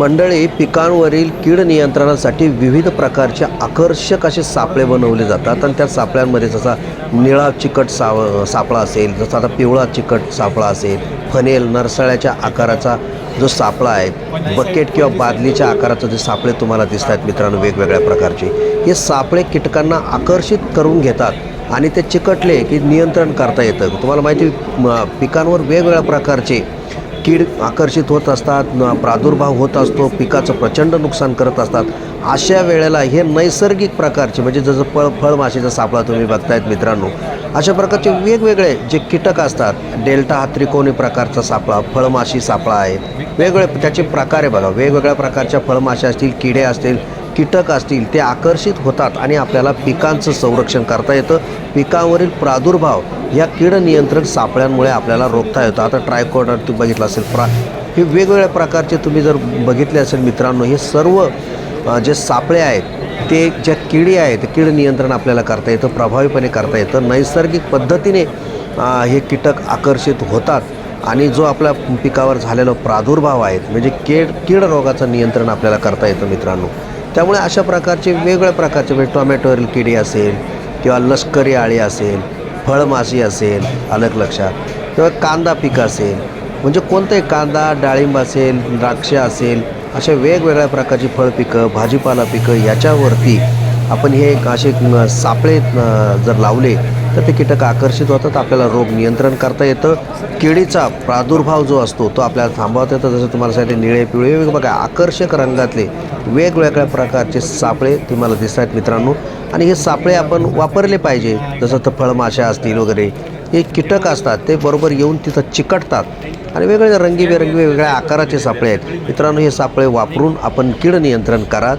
मंडळी पिकांवरील कीड नियंत्रणासाठी विविध प्रकारचे आकर्षक असे सापळे बनवले जातात आणि त्या सापळ्यांमध्ये जसा निळा चिकट साव सापळा असेल जसा आता पिवळा चिकट सापळा असेल फनेल नरसळ्याच्या आकाराचा जो सापळा आहे बकेट किंवा बादलीच्या आकाराचे जे सापळे तुम्हाला दिसत आहेत मित्रांनो वेगवेगळ्या प्रकारचे हे सापळे कीटकांना आकर्षित करून घेतात आणि ते चिकटले की नियंत्रण करता येतं. तुम्हाला माहिती पिकांवर वेगवेगळ्या प्रकारचे कीड आकर्षित होत असतात प्रादुर्भाव होत असतो पिकाचं प्रचंड नुकसान करत असतात. अशा वेळेला हे नैसर्गिक प्रकारचे म्हणजे जसं फळ फळमाशीचा सापळा तुम्ही बघतायत मित्रांनो अशा प्रकारचे वेगवेगळे जे कीटक असतात डेल्टा हा त्रिकोणी प्रकारचा सापळा फळमाशी सापळा आहे. वेगवेगळे त्याचे प्रकार आहे बघा वेगवेगळ्या प्रकारच्या फळमाशा असतील किडे असतील कीटक असतील ते आकर्षित होतात आणि आपल्याला पिकांचं संरक्षण करता येतं. पिकांवरील प्रादुर्भाव या कीड नियंत्रण सापळ्यांमुळे आपल्याला रोखता येतं. आता ट्रायकोडर तू बघितलं असेल प्रा हे वेगवेगळ्या प्रकारचे तुम्ही जर बघितले असेल मित्रांनो हे सर्व जे सापळे आहेत ते ज्या किडी आहेत ते कीड नियंत्रण आपल्याला करता येतं प्रभावीपणे करता येतं. नैसर्गिक पद्धतीने हे कीटक आकर्षित होतात आणि जो आपल्या पिकावर झालेला प्रादुर्भाव आहे म्हणजे कीड कीड रोगाचं नियंत्रण आपल्याला करता येतं मित्रांनो. त्यामुळे अशा प्रकारचे वेगवेगळ्या प्रकारचे म्हणजे टोमॅटोवरील किडी असेल किंवा लष्करी आळी असेल फळमाशी असेल अलग लक्षात. किंवा कांदा पीक असेल म्हणजे कोणतंही कांदा डाळिंब असेल द्राक्ष असेल अशा वेगवेगळ्या प्रकारची फळपिकं भाजीपाला पिकं याच्यावरती आपण हे एक असे सापळे जर लावले तर ते कीटक आकर्षित होतात आपल्याला रोग नियंत्रण करता येतं. किडीचा प्रादुर्भाव जो असतो तो आपल्याला थांबवता येतं. जसं तुम्हाला सांगितले निळे पिवळे बघा आकर्षक रंगातले वेगवेगळ्या प्रकारचे सापळे तुम्हाला दिसत आहेत मित्रांनो. आणि हे सापळे आपण वापरले पाहिजे. जसं तर फळमाशा असतील वगैरे हे कीटक असतात ते बरोबर येऊन तिथं चिकटतात. आणि वेगवेगळे रंगीबेरंगी वेगवेगळ्या आकाराचे सापळे आहेत. मित्रांनो हे सापळे वापरून आपण कीड नियंत्रण करा.